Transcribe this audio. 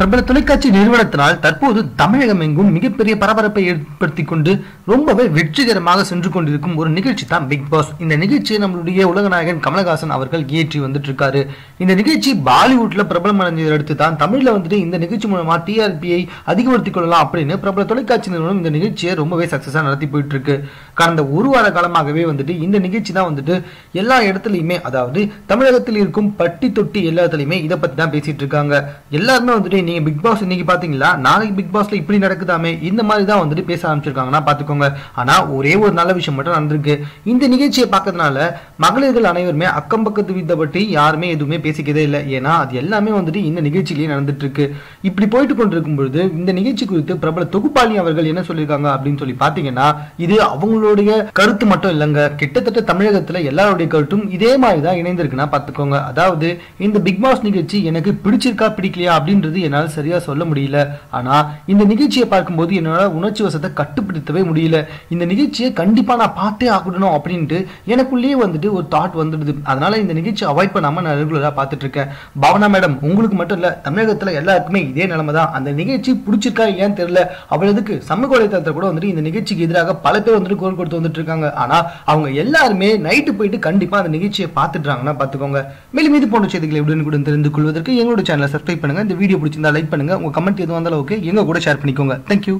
பிரபல தொலைக்காட்சி நிறுவனத்தினால் தற்போது தமிழகம் எங்கும் மிகப்பெரிய பரபரப்பை ஏற்படுத்தி கொண்டு ரொம்பவே வெற்றிகரமாக சென்று கொண்டிருக்கும் ஒரு நிகழ்ச்சி தான் பிக் பாஸ் இந்த நிகழ்ச்சியை நம்மளுடைய உலகநாயகன் கமலஹாசன் அவர்கள் இயற்றி வந்துட்டு இருக்காரு இந்த நிகழ்ச்சி பாலிவுட்ல பிரபலம் அடைஞ்சதை அடுத்து தான் தமிழ்ல வந்துட்டு இந்த நிகழ்ச்சி மூலமா டிஆர்பியை அதிகப்படுத்திக் கொள்ளலாம் அப்படின்னு பிரபல தொலைக்காட்சி நிறுவனம் இந்த நிகழ்ச்சியை ரொம்பவே சக்சஸா நடத்தி போயிட்டு இருக்கு கடந்த ஒரு வார காலமாகவே வந்துட்டு இந்த நிகழ்ச்சி தான் வந்துட்டு எல்லா இடத்துலையுமே அதாவது தமிழகத்தில் இருக்கும் பட்டி தொட்டி எல்லா இடத்துலையுமே இதை பத்தி தான் பேசிட்டு இருக்காங்க எல்லாருமே வந்துட்டு நீங்க பிக் பாஸ் இன்னைக்கு பாத்தீங்களா? நாளைக்கு பிக் பாஸ்ல இப்படி நடக்குதாமே? இந்த மாதிரி தான் வந்துட்டு பேச ஆரம்பிச்சிருக்காங்கன்னா பாத்துக்கோங்க. ஆனா ஒரே ஒரு நல்ல விஷயம் மட்டும் நடந்திருக்கு. இந்த நிகழ்ச்சியை பார்க்கறதுனால மகளிர்கள் அனைவருமே அக்கம் பக்கத்து வீட்டை பற்றி யாருமே எதுவுமே பேசிக்கதே இல்லை. ஏன்னா அது எல்லாமே வந்துட்டு இந்த நிகழ்ச்சியிலேயே நடந்துட்டு இருக்கு இப்படி போயிட்டு கொண்டிருக்கும் பொழுது இந்த நிகழ்ச்சி குறித்து பிரபல தொகுப்பாளி அவர்கள் என்ன சொல்லியிருக்காங்க அப்படின்னு சொல்லி பாத்தீங்கன்னா இது அவங்களுடைய கருத்து மட்டும் இல்லைங்க. கிட்டத்தட்ட தமிழகத்துல எல்லாருடைய கருத்தும் இதே மாதிரி தான் இணைந்திருக்குன்னா பாத்துக்கோங்க. அதாவது இந்த பிக் பாஸ் நிகழ்ச்சி எனக்கு பிடிச்சிருக்கா பிடிக்கலையா அப்படின்றது என்னால் சரியா சொல்ல முடியல. ஆனா இந்த நிகழ்ச்சியை பார்க்கும்போது என்னால் உணர்ச்சி வசத்தை கட்டுப்படுத்தவே முடியல. இந்த நிகழ்ச்சியை கண்டிப்பாக நான் பார்த்தே ஆகணும் அப்படின்ட்டு எனக்குள்ளேயே வந்துட்டு ஒரு தாட் வந்துடுது. அதனால் இந்த நிகழ்ச்சி அவாய்ட் பண்ணாமல் நான் ரெகுலராக பார்த்துட்டு இருக்கேன். பாவனா மேடம் உங்களுக்கு மட்டும் இல்லை தமிழகத்தில் எல்லாருக்குமே இதே நிலமை தான். அந்த நிகழ்ச்சி பிடிச்சிருக்கா இல்லையான்னு தெரியல. அவளுக்கு சமூக வலைத்தளத்தில் கூட வந்துட்டு இந்த நிகழ்ச்சிக்கு எதிராக பல பேர் வந்துட்டு குரல் கொடுத்து வந்துட்டு இருக்காங்க. ஆனால் அவங்க எல்லாருமே நைட்டு போயிட்டு கண்டிப்பாக அந்த நிகழ்ச்சியை பார்த்துட்டுறாங்கன்னா பார்த்துக்கோங்க. மேலும் இது போன்ற செய்திகளை உடனுக்குடன் தெரிந்து கொள்வதற்கு எங்களோட சேனலை சப்ஸ்கிரைப் பண்ணுங்க. இந்த வீடியோ பிடிச்சிருந்தா லைக் பண்ணுங்க. உங்க கமெண்ட் எதுவாக இருந்தாலும் ஓகே எங்க கூட ஷேர் பண்ணிக்கோங்க. தேங்க்யூ